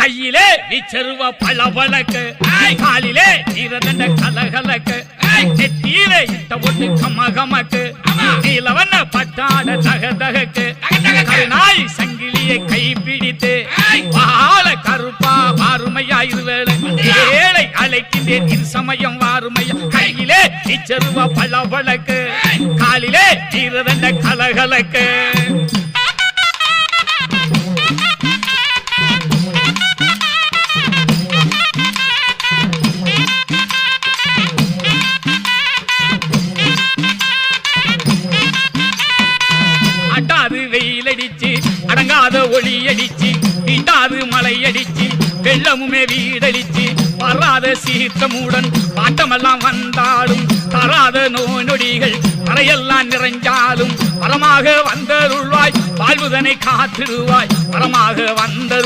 கையிலே விச்சருவ பளபளக்கு. காலிலே ஈரதண்ட கலகலக்கு. நெத்தியிலே இட்ட ஒட்டு கமகமக்கு. நீலவண்ண பட்டாட தக தகக்கு கருநாய் சங்கிலியை கை பிடித்து வாழ கருப்பா வாருமையா இருவேளை ஏழை அழைக்கின்றேன் இரு சமயம் வாருமையா. கையிலே இச்சருவ பளபளக்கு. காலிலே ஈரதண்ட கலகலக்கு. அட்டாது அடங்காத ஒளி அடிச்சு இட்டாது மலை அடிச்சு வெள்ளமுமே வீடடிச்சு வராத சீற்றமுடன் பாட்டமெல்லாம் வந்தாலும் தராத நோய் நொடிகள் தரையெல்லாம் நிறைஞ்சாலும் வரமாக வந்தருள்வாய் வாழ்வுதனை காத்திருவாய் வரமாக வந்த